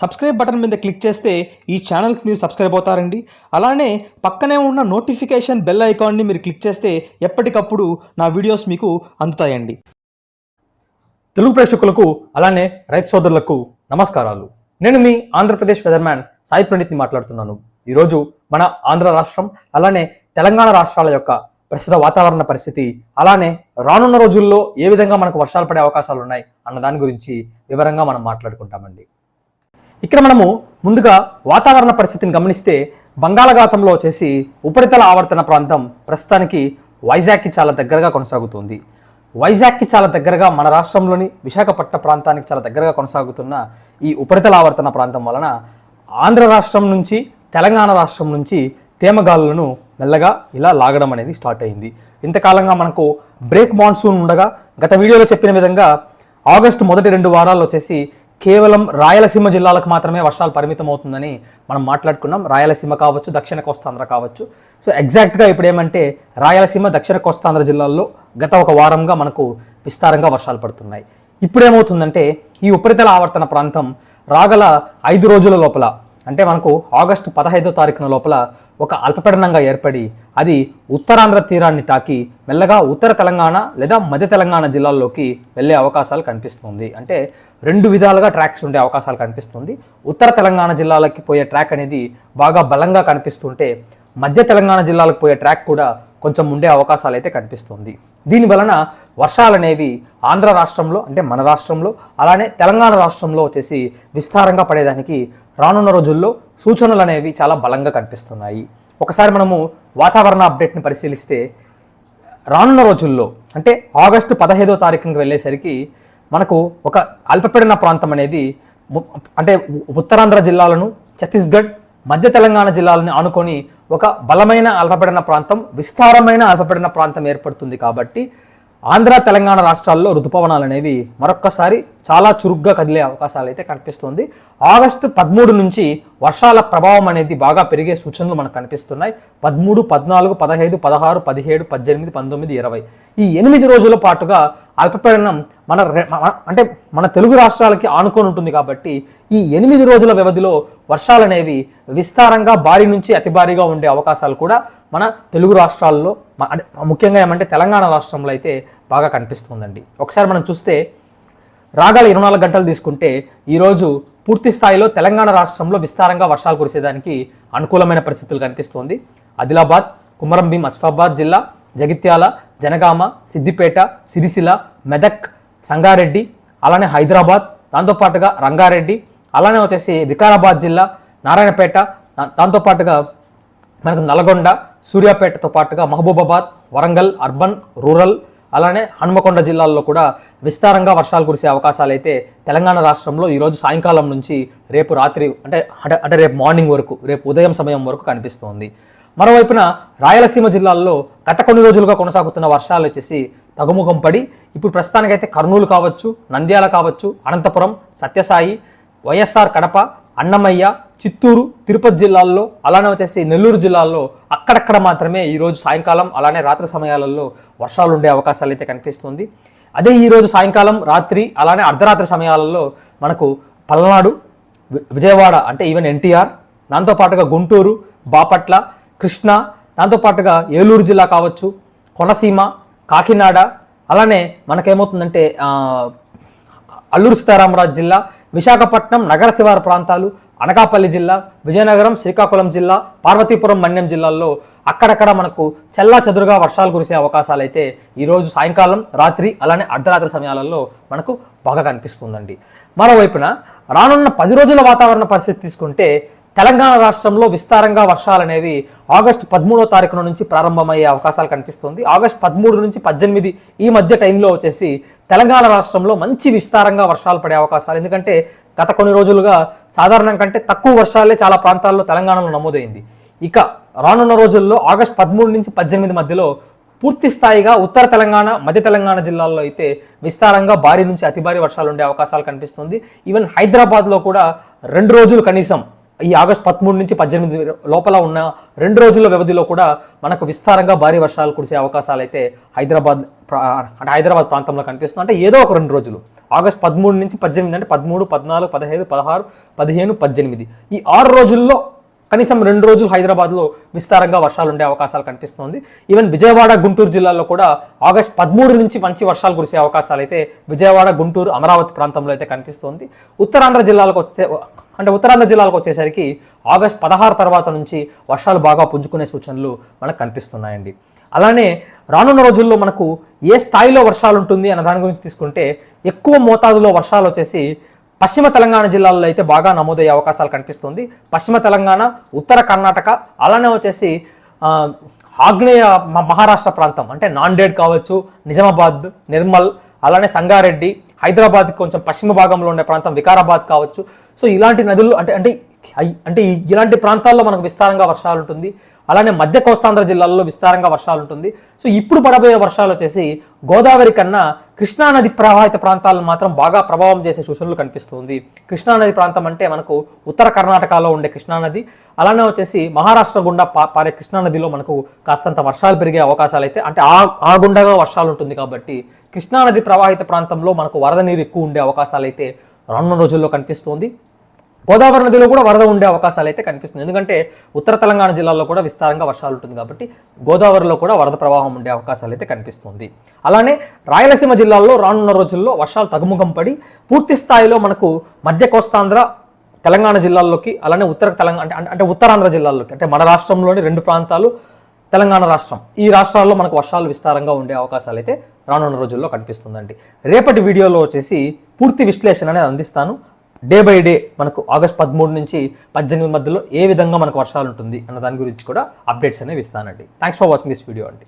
Subscribe button మీద click చేస్తే ఈ ఛానల్కి మీరు సబ్స్క్రైబ్ అవుతారండి. అలానే పక్కనే ఉన్న నోటిఫికేషన్ బెల్ ఐకాన్ని మీరు క్లిక్ చేస్తే ఎప్పటికప్పుడు నా వీడియోస్ మీకు అందుతాయండి. తెలుగు ప్రేక్షకులకు అలానే రైతు సోదరులకు నమస్కారాలు. నేను మీ ఆంధ్రప్రదేశ్ వెదర్మ్యాన్ సాయి ప్రణీత్ని మాట్లాడుతున్నాను. ఈరోజు మన ఆంధ్ర రాష్ట్రం అలానే తెలంగాణ రాష్ట్రాల యొక్క ప్రస్తుత వాతావరణ పరిస్థితి అలానే రానున్న రోజుల్లో ఏ విధంగా మనకు వర్షాలు పడే అవకాశాలు ఉన్నాయి అన్న దాని గురించి వివరంగా మనం మాట్లాడుకుంటామండి. ఇక్కడ మనము ముందుగా వాతావరణ పరిస్థితిని గమనిస్తే బంగాళాఖాతంలో వచ్చేసి ఉపరితల ఆవర్తన ప్రాంతం ప్రస్తుతానికి వైజాగ్కి చాలా దగ్గరగా కొనసాగుతుంది. వైజాగ్కి చాలా దగ్గరగా మన రాష్ట్రంలోని విశాఖపట్నం ప్రాంతానికి చాలా దగ్గరగా కొనసాగుతున్న ఈ ఉపరితల ఆవర్తన ప్రాంతం వలన ఆంధ్ర రాష్ట్రం నుంచి తెలంగాణ రాష్ట్రం నుంచి తేమగాలులను మెల్లగా ఇలా లాగడం అనేది స్టార్ట్ అయింది. ఇంతకాలంగా మనకు బ్రేక్ మాన్సూన్ ఉండగా గత వీడియోలో చెప్పిన విధంగా ఆగస్టు మొదటి రెండు వారాల్లో వచ్చేసి కేవలం రాయలసీమ జిల్లాలకు మాత్రమే వర్షాలు పరిమితం అవుతుందని మనం మాట్లాడుకున్నాం. రాయలసీమ కావచ్చు దక్షిణ కోస్తాంధ్ర కావచ్చు. సో ఎగ్జాక్ట్గా ఇప్పుడు ఏమంటే రాయలసీమ దక్షిణ కోస్తాంధ్ర జిల్లాల్లో గత ఒక వారంగా మనకు విస్తారంగా వర్షాలు పడుతున్నాయి. ఇప్పుడు ఏమవుతుందంటే ఈ ఉపరితల ఆవర్తన ప్రాంతం రాగల ఐదు రోజుల లోపల అంటే మనకు ఆగస్టు పదహైదో తారీఖున లోపల ఒక అల్పపీడనంగా ఏర్పడి అది ఉత్తరాంధ్ర తీరాన్ని తాకి మెల్లగా ఉత్తర తెలంగాణ లేదా మధ్య తెలంగాణ జిల్లాల్లోకి వెళ్ళే అవకాశాలు కనిపిస్తుంది. అంటే రెండు విధాలుగా ట్రాక్స్ ఉండే అవకాశాలు కనిపిస్తుంది. ఉత్తర తెలంగాణ జిల్లాలకి పోయే ట్రాక్ అనేది బాగా బలంగా కనిపిస్తుంటే మధ్య తెలంగాణ జిల్లాలకు పోయే ట్రాక్ కూడా కొంచెం ఉండే అవకాశాలు అయితే కనిపిస్తుంది. దీని వలన వర్షాలు అనేవి ఆంధ్ర రాష్ట్రంలో అంటే మన రాష్ట్రంలో అలానే తెలంగాణ రాష్ట్రంలో వచ్చేసి విస్తారంగా పడేదానికి రానున్న రోజుల్లో సూచనలు అనేవి చాలా బలంగా కనిపిస్తున్నాయి. ఒకసారి మనము వాతావరణ అప్డేట్ని పరిశీలిస్తే రానున్న రోజుల్లో అంటే ఆగస్టు పదహైదో తారీఖుకి వెళ్ళేసరికి మనకు ఒక అల్పపీడన ప్రాంతం అనేది అంటే ఉ- ఉత్తరాంధ్ర జిల్లాలను ఛత్తీస్గఢ్ మధ్య తెలంగాణ జిల్లాలను ఆనుకొని ఒక బలమైన అల్పపీడన ప్రాంతం విస్తారమైన అల్పపీడన ప్రాంతం ఏర్పడుతుంది కాబట్టి ఆంధ్ర తెలంగాణ రాష్ట్రాల్లో ఋతుపవనాలు అనేవి మరొక్కసారి చాలా చురుగ్గా కదిలే అవకాశాలు అయితే కనిపిస్తుంది. ఆగస్టు పదమూడు నుంచి వర్షాల ప్రభావం అనేది బాగా పెరిగే సూచనలు మనకు కనిపిస్తున్నాయి. పదమూడు పద్నాలుగు పదహైదు పదహారు పదిహేడు పద్దెనిమిది పంతొమ్మిది ఇరవై ఈ ఎనిమిది రోజుల పాటుగా అల్పపీడనం మన రె- మన- అంటే మన తెలుగు రాష్ట్రాలకి ఆనుకొని ఉంటుంది కాబట్టి ఈ ఎనిమిది రోజుల వ్యవధిలో వర్షాలు అనేవి విస్తారంగా భారీ నుంచి అతి భారీగా ఉండే అవకాశాలు కూడా మన తెలుగు రాష్ట్రాల్లో అంటే ముఖ్యంగా ఏమంటే తెలంగాణ రాష్ట్రంలో అయితే బాగా కనిపిస్తుందండి. ఒకసారి మనం చూస్తే రాగాల ఇరవై నాలుగు గంటలు తీసుకుంటే ఈరోజు పూర్తి స్థాయిలో తెలంగాణ రాష్ట్రంలో విస్తారంగా వర్షాలు కురిసేదానికి అనుకూలమైన పరిస్థితులు కనిపిస్తోంది. ఆదిలాబాద్ కుమరంభీం అస్ఫాబాద్ జిల్లా జగిత్యాల జనగామ సిద్దిపేట సిరిసిల మెదక్ సంగారెడ్డి అలానే హైదరాబాద్ దాంతోపాటుగా రంగారెడ్డి అలానే వచ్చేసి వికారాబాద్ జిల్లా నారాయణపేట దాంతోపాటుగా మనకు నల్గొండ సూర్యాపేటతో పాటుగా మహబూబాబాద్ వరంగల్ అర్బన్ రూరల్ అలానే హనుమకొండ జిల్లాల్లో కూడా విస్తారంగా వర్షాలు కురిసే అవకాశాలు అయితే తెలంగాణ రాష్ట్రంలో ఈరోజు సాయంకాలం నుంచి రేపు రాత్రి అంటే అంటే రేపు మార్నింగ్ వరకు రేపు ఉదయం సమయం వరకు కనిపిస్తోంది. మరోవైపున రాయలసీమ జిల్లాల్లో గత కొన్ని రోజులుగా కొనసాగుతున్న వర్షాలు వచ్చేసి తగుముఖం పడి ఇప్పుడు ప్రస్తుతానికైతే కర్నూలు కావచ్చు నంద్యాల కావచ్చు అనంతపురం సత్యసాయి వైఎస్ఆర్ కడప అన్నమయ్య చిత్తూరు తిరుపతి జిల్లాల్లో అలానే వచ్చేసి నెల్లూరు జిల్లాల్లో అక్కడక్కడ మాత్రమే ఈరోజు సాయంకాలం అలానే రాత్రి సమయాలలో వర్షాలు ఉండే అవకాశాలు అయితే కనిపిస్తుంది. అదే ఈరోజు సాయంకాలం రాత్రి అలానే అర్ధరాత్రి సమయాలలో మనకు పల్నాడు విజయవాడ అంటే ఈవెన్ ఎన్టీఆర్ దాంతోపాటుగా గుంటూరు బాపట్ల కృష్ణా దాంతోపాటుగా ఏలూరు జిల్లా కావచ్చు కొనసీమ కాకినాడ అలానే మనకేమవుతుందంటే అల్లూరు సీతారామరాజు జిల్లా విశాఖపట్నం నగర శివారు ప్రాంతాలు అనకాపల్లి జిల్లా విజయనగరం శ్రీకాకుళం జిల్లా పార్వతీపురం మన్యం జిల్లాల్లో అక్కడక్కడ మనకు చెల్లా చెదురుగా వర్షాలు కురిసే అవకాశాలు అయితే ఈరోజు సాయంకాలం రాత్రి అలానే అర్ధరాత్రి సమయాలలో మనకు బాగా కనిపిస్తుందండి. మరోవైపున రానున్న పది రోజుల వాతావరణ పరిస్థితి తీసుకుంటే తెలంగాణ రాష్ట్రంలో విస్తారంగా వర్షాలు అనేవి ఆగస్టు పదమూడో తారీఖున నుంచి ప్రారంభమయ్యే అవకాశాలు కనిపిస్తుంది. ఆగస్టు పదమూడు నుంచి పద్దెనిమిది ఈ మధ్య టైంలో వచ్చేసి తెలంగాణ రాష్ట్రంలో మంచి విస్తారంగా వర్షాలు పడే అవకాశాలు. ఎందుకంటే గత కొన్ని రోజులుగా సాధారణం కంటే తక్కువ వర్షాలే చాలా ప్రాంతాల్లో తెలంగాణలో నమోదైంది. ఇక రానున్న రోజుల్లో ఆగస్టు పదమూడు నుంచి పద్దెనిమిది మధ్యలో పూర్తి స్థాయిగా ఉత్తర తెలంగాణ మధ్య తెలంగాణ జిల్లాల్లో అయితే విస్తారంగా భారీ నుంచి అతి భారీ వర్షాలు ఉండే అవకాశాలు కనిపిస్తుంది. ఈవెన్ హైదరాబాద్లో కూడా రెండు రోజులు కనీసం ఈ ఆగస్టు పదమూడు నుంచి పద్దెనిమిది లోపల ఉన్న రెండు రోజుల వ్యవధిలో కూడా మనకు విస్తారంగా భారీ వర్షాలు కురిసే అవకాశాలు అయితే హైదరాబాద్ అంటే హైదరాబాద్ ప్రాంతంలో కనిపిస్తుంది అంటే ఏదో ఒక రెండు రోజులు. ఆగస్ట్ పదమూడు నుంచి పద్దెనిమిది అంటే పదమూడు పద్నాలుగు పదహైదు పదహారు పదిహేను పద్దెనిమిది. ఈ ఆరు రోజుల్లో కనీసం రెండు రోజులు హైదరాబాద్లో విస్తారంగా వర్షాలు ఉండే అవకాశాలు కనిపిస్తోంది. ఈవెన్ విజయవాడ గుంటూరు జిల్లాల్లో కూడా ఆగస్ట్ పదమూడు నుంచి మంచి వర్షాలు కురిసే అవకాశాలు అయితే విజయవాడ గుంటూరు అమరావతి ప్రాంతంలో అయితే కనిపిస్తోంది. ఉత్తరాంధ్ర జిల్లాలకు వస్తే అంటే ఉత్తరాంధ్ర జిల్లాలకు వచ్చేసరికి ఆగస్ట్ పదహారు తర్వాత నుంచి వర్షాలు బాగా పుంజుకునే సూచనలు మనకు కనిపిస్తున్నాయండి. అలానే రానున్న రోజుల్లో మనకు ఏ స్థాయిలో వర్షాలు ఉంటుంది అన్న దాని గురించి తీసుకుంటే ఎక్కువ మోతాదులో వర్షాలు వచ్చేసి పశ్చిమ తెలంగాణ జిల్లాల్లో అయితే బాగా నమోదయ్యే అవకాశాలు కనిపిస్తుంది. పశ్చిమ తెలంగాణ ఉత్తర కర్ణాటక అలానే వచ్చేసి ఆగ్నేయ మ- మహారాష్ట్ర ప్రాంతం అంటే నాందేడ్ కావచ్చు నిజామాబాద్ నిర్మల్ అలానే సంగారెడ్డి హైదరాబాద్ కొంచెం పశ్చిమ భాగంలో ఉండే ప్రాంతం వికారాబాద్ కావచ్చు. సో ఇలాంటి నదులు అంటే అంటే అంటే ఇలాంటి ప్రాంతాల్లో మనకు విస్తారంగా వర్షాలు ఉంటుంది. అలానే మధ్య కోస్తాంధ్ర జిల్లాల్లో విస్తారంగా వర్షాలు ఉంటుంది. సో ఇప్పుడు పడబోయే వర్షాలు వచ్చేసి గోదావరి కన్నా కృష్ణానది ప్రవాహిత ప్రాంతాలను మాత్రం బాగా ప్రభావం చేసే సూచనలు కనిపిస్తుంది. కృష్ణానది ప్రాంతం అంటే మనకు ఉత్తర కర్ణాటకలో ఉండే కృష్ణానది అలానే వచ్చేసి మహారాష్ట్ర గుండా పారే కృష్ణానదిలో మనకు కాస్తంత వర్షాలు పెరిగే అవకాశాలు అయితే అంటే ఆ ఆ గుండగా వర్షాలు ఉంటుంది కాబట్టి కృష్ణానది ప్రవాహిత ప్రాంతంలో మనకు వరద నీరు ఎక్కువ ఉండే అవకాశాలు అయితే రానున్న రోజుల్లో కనిపిస్తుంది. గోదావరి నదిలో కూడా వరద ఉండే అవకాశాలు అయితే కనిపిస్తుంది ఎందుకంటే ఉత్తర తెలంగాణ జిల్లాలో కూడా విస్తారంగా వర్షాలు ఉంటుంది కాబట్టి గోదావరిలో కూడా వరద ప్రవాహం ఉండే అవకాశాలు అయితే కనిపిస్తుంది. అలానే రాయలసీమ జిల్లాల్లో రానున్న రోజుల్లో వర్షాలు తగ్గుముఖం పడి పూర్తి స్థాయిలో మనకు మధ్య కోస్తాంధ్ర తెలంగాణ జిల్లాల్లోకి అలానే ఉత్తర తెలంగాణ అంటే- అంటే ఉత్తరాంధ్ర జిల్లాల్లోకి అంటే మన రాష్ట్రంలోని రెండు ప్రాంతాలు తెలంగాణ రాష్ట్రం. ఈ రాష్ట్రాల్లో మనకు వర్షాలు విస్తారంగా ఉండే అవకాశాలు అయితే రానున్న రోజుల్లో కనిపిస్తుందండి. రేపటి వీడియోలో వచ్చేసి పూర్తి విశ్లేషణ అనేది అందిస్తాను. డే బై డే మనకు ఆగస్ట్ పదమూడు నుంచి పద్దెనిమిది మధ్యలో ఏ విధంగా మనకు వర్షాలు ఉంటుంది అన్న దాని గురించి కూడా అప్డేట్స్ అనేవి ఇస్తానండి. Thanks for watching this video అండి.